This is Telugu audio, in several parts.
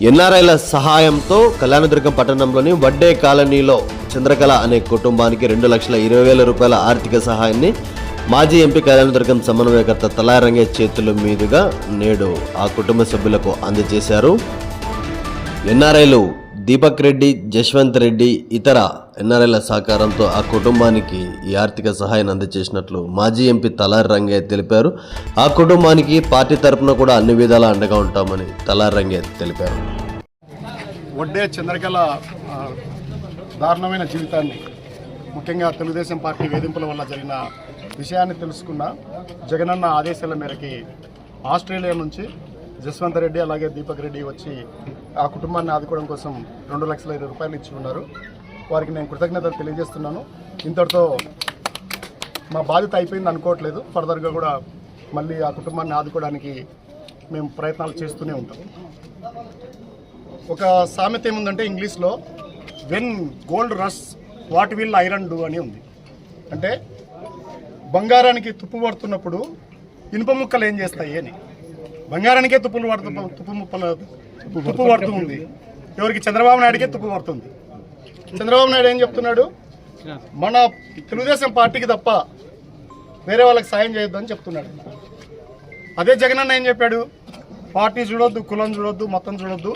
ఎన్ఆర్ఐల సహాయంతో కళ్యాణదుర్గం పట్టణంలోని వడ్డే కాలనీలో చంద్రకళ అనే కుటుంబానికి రెండు లక్షల ఇరవై వేల రూపాయల ఆర్థిక సహాయాన్ని మాజీ ఎంపీ కళ్యాణదుర్గం సమన్వయకర్త తలారంగే చేతుల మీదుగా నేడు ఆ కుటుంబ సభ్యులకు అందజేశారు. ఎన్ఆర్ఐలు దీపక్ రెడ్డి జశ్వంత్ రెడ్డి ఇతర ఎన్ఆర్ఐల సహకారంతో ఆ కుటుంబానికి ఈ ఆర్థిక సహాయాన్ని అందజేసినట్లు మాజీ ఎంపీ తలారి రంగయ్య తెలిపారు. ఆ కుటుంబానికి పార్టీ తరపున కూడా అన్ని విధాలా అండగా ఉంటామని తలారి రంగే తెలిపారు. వడ్డే చంద్రకళ దారుణమైన జీవితాన్ని ముఖ్యంగా తెలుగుదేశం పార్టీ వేధింపుల వల్ల జరిగిన విషయాన్ని తెలుసుకున్న జగనన్న ఆదేశాల మేరకి ఆస్ట్రేలియా నుంచి జస్వంత్ రెడ్డి అలాగే దీపక్ రెడ్డి వచ్చి ఆ కుటుంబాన్ని ఆదుకోవడం కోసం రెండు లక్షల ఇరవై రూపాయలు ఇచ్చి ఉన్నారు. వారికి నేను కృతజ్ఞతలు తెలియజేస్తున్నాను. ఇంతటితో మా బాధ్యత అయిపోయింది అనుకోవట్లేదు. ఫర్దర్గా కూడా మళ్ళీ ఆ కుటుంబాన్ని ఆదుకోవడానికి మేము ప్రయత్నాలు చేస్తూనే ఉంటాం. ఒక సామెత ఏముందంటే ఇంగ్లీష్లో when gold rush what will iron do అని ఉంది. అంటే బంగారానికి తుప్పు పడుతున్నప్పుడు ఇనుప ముక్కలు ఏం చేస్తాయి అని. బంగారానికే తుప్పులు పడుతు తుప్పు ముప్పలు తుప్పు పడుతూ ఉంది. ఎవరికి? చంద్రబాబు నాయుడికే తుప్పు పడుతుంది. చంద్రబాబు నాయుడు ఏం చెప్తున్నాడు? మన తెలుగుదేశం పార్టీకి తప్ప వేరే వాళ్ళకి సాయం చేయొద్దు అని చెప్తున్నాడు. అదే జగనన్న ఏం చెప్పాడు? పార్టీ చూడొద్దు కులం చూడొద్దు మొత్తం చూడొద్దు.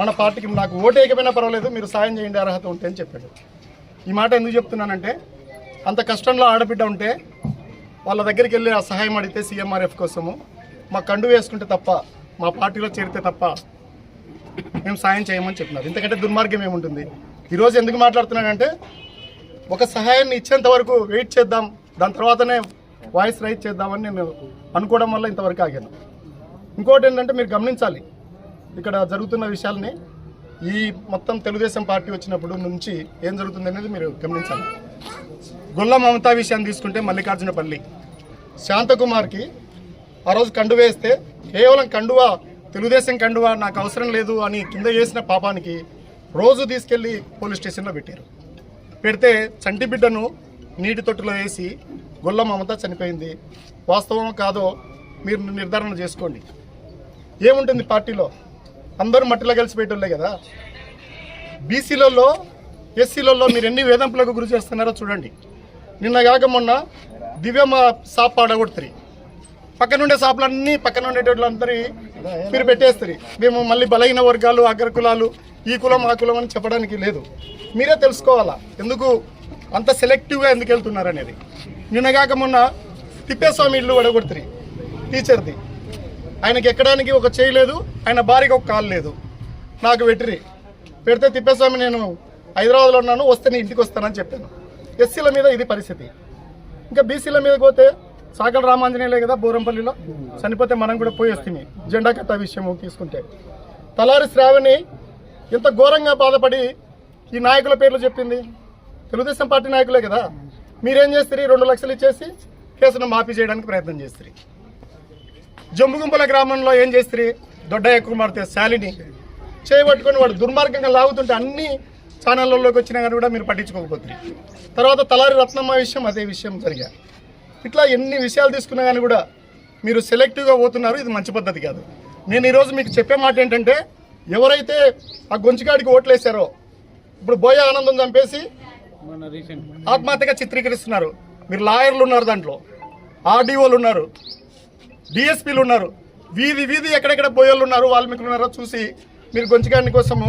మన పార్టీకి నాకు ఓటు వేయకపోయినా పర్వాలేదు మీరు సాయం చేయండి అర్హత ఉంటే అని చెప్పాడు. ఈ మాట ఎందుకు చెప్తున్నానంటే అంత కష్టంలో ఆడబిడ్డ ఉంటే వాళ్ళ దగ్గరికి వెళ్ళి ఆ సహాయం అడిగితే సీఎంఆర్ఎఫ్ కోసము మా కండు వేసుకుంటే తప్ప మా పార్టీలో చేరితే తప్ప మేము సాయం చేయమని చెప్పినారు. ఇంతకంటే దుర్మార్గం ఏముంటుంది? ఈరోజు ఎందుకు మాట్లాడుతున్నానంటే ఒక సహాయాన్ని ఇచ్చేంత వరకు వెయిట్ చేద్దాం దాని తర్వాతనే వాయిస్ రైజ్ చేద్దామని నేను అనుకోవడం వల్ల ఇంతవరకు ఆగాను. ఇంకోటి ఏంటంటే మీరు గమనించాలి ఇక్కడ జరుగుతున్న విషయాల్ని ఈ మొత్తం తెలుగుదేశం పార్టీ వచ్చినప్పుడు నుంచి ఏం జరుగుతుంది అనేది మీరు గమనించాలి. గొల్ల మమతా విషయాన్ని తీసుకుంటే మల్లికార్జునపల్లి. శాంతకుమార్కి ఆ రోజు కండు వేస్తే కేవలం కండువా తెలుగుదేశం కండువా నాకు అవసరం లేదు అని కింద చేసిన పాపానికి రోజు తీసుకెళ్ళి పోలీస్ స్టేషన్లో పెట్టారు. పెడితే చంటి బిడ్డను నీటి తొట్టులో వేసి గొల్ల మమత చనిపోయింది. వాస్తవం కాదో మీరు నిర్ధారణ చేసుకోండి. ఏముంటుంది పార్టీలో? అందరూ మట్టిలో కలిసిపోయేటోళ్ళే కదా. బీసీలలో ఎస్సీలలో మీరు ఎన్ని వేధింపులకు గురి చేస్తున్నారో చూడండి. నిన్న కాక మొన్న దివ్యమ్మ సాప్ ఆడగొడుతుంది పక్కనుండే షాపులన్నీ పక్కన ఉండేటోళ్ళందరి మీరు పెట్టేస్తారు మేము మళ్ళీ బలహీన వర్గాలు అగ్రకులాలు ఈ కులం ఆ కులం అని చెప్పడానికి లేదు. మీరే తెలుసుకోవాలా? ఎందుకు అంత సెలెక్టివ్గా ఎందుకు వెళ్తున్నారు అనేది? నిన్నగాక మొన్న తిప్పేస్వామి ఇల్లు వడగొడుతుంది టీచర్ది. ఆయనకి ఎక్కడానికి ఒక చేయలేదు ఆయన భార్యకి ఒక కాలు లేదు. నాకు వెట్టిరి పెడితే తిప్పేస్వామి నేను హైదరాబాద్లో ఉన్నాను వస్తే నీ ఇంటికి వస్తానని చెప్పాను. ఎస్సీల మీద ఇది పరిస్థితి. ఇంకా బీసీల మీద పోతే సాకల రామాంజనేయులే కదా బోరంపల్లిలో? చనిపోతే మనం కూడా పోయి వస్తుంది జెండా కట్ట విషయం తీసుకుంటే. తలారి శ్రావణి ఎంత ఘోరంగా బాధపడి ఈ నాయకుల పేర్లు చెప్పింది. తెలుగుదేశం పార్టీ నాయకులే కదా. మీరేం చేస్తారు? రెండు లక్షలు ఇచ్చేసి కేసును మాఫీ చేయడానికి ప్రయత్నం చేస్తారు. జమ్ముగుంపుల గ్రామంలో ఏం చేస్తారు? దొడ్డయ్య కుమార్తె శాలిని చేయబట్టుకొని వాడు దుర్మార్గంగా లాగుతుంటే అన్ని ఛానళ్ళలోకి వచ్చినా కానీ కూడా మీరు పట్టించుకోకపోతుంది తర్వాత తలారి రత్నమ్మ విషయం అదే విషయం జరిగారు ఇట్లా ఎన్ని విషయాలు తీసుకున్నా కానీ కూడా మీరు సెలెక్టివ్గా పోతున్నారు ఇది మంచి పద్ధతి కాదు. నేను ఈరోజు మీకు చెప్పే మాట ఏంటంటే ఎవరైతే ఆ గొంచికాడికి ఓట్లేశారో ఇప్పుడు బోయ ఆనందం చంపేసి ఆత్మహత్యగా చిత్రీకరిస్తున్నారు. మీరు లాయర్లు ఉన్నారు దాంట్లో ఆర్డీఓలు ఉన్నారు డిఎస్పీలు ఉన్నారు వీధి వీధి ఎక్కడెక్కడ బోయోళ్ళు ఉన్నారు వాల్మీకులు ఉన్నారో చూసి మీరు గొంచిగాడిని కోసము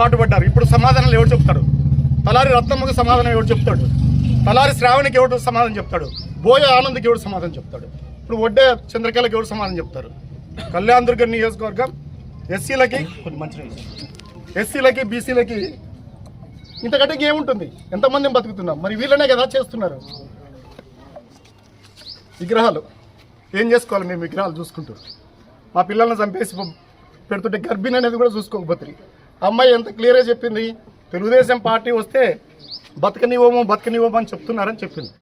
పాటుపడ్డారు. ఇప్పుడు సమాధానాలు ఎవరు చెప్తాడు? తలారి రత్నమ్మకు సమాధానం ఎవరు చెప్తాడు? తలారి శ్రావణికి ఎవరు సమాధానం చెప్తాడు? బోయ ఆనంద్కి ఎవరు సమాధానం చెప్తాడు? ఇప్పుడు వడ్డే చంద్రకళకి ఎవరు సమాధానం చెప్తారు? కళ్యాణ్ దుర్గ నియోజకవర్గం ఎస్సీలకి కొన్ని మంచి ఎస్సీలకి బీసీలకి ఇంతకంటే ఏముంటుంది ఎంతమంది బతుకుతున్నాం? మరి వీళ్ళనే కదా చేస్తున్నారు. విగ్రహాలు. ఏం చేసుకోవాలి మేము విగ్రహాలు చూసుకుంటూ? మా పిల్లల్ని చంపేసి పెడుతుంటే గర్భిణి అనేది కూడా చూసుకోకపోతుంది అమ్మాయి ఎంత క్లియర్గా చెప్పింది? తెలుగుదేశం పార్టీ వస్తే బతకనివ్వము బతకనివ్వము అని చెప్తున్నారని చెప్పింది.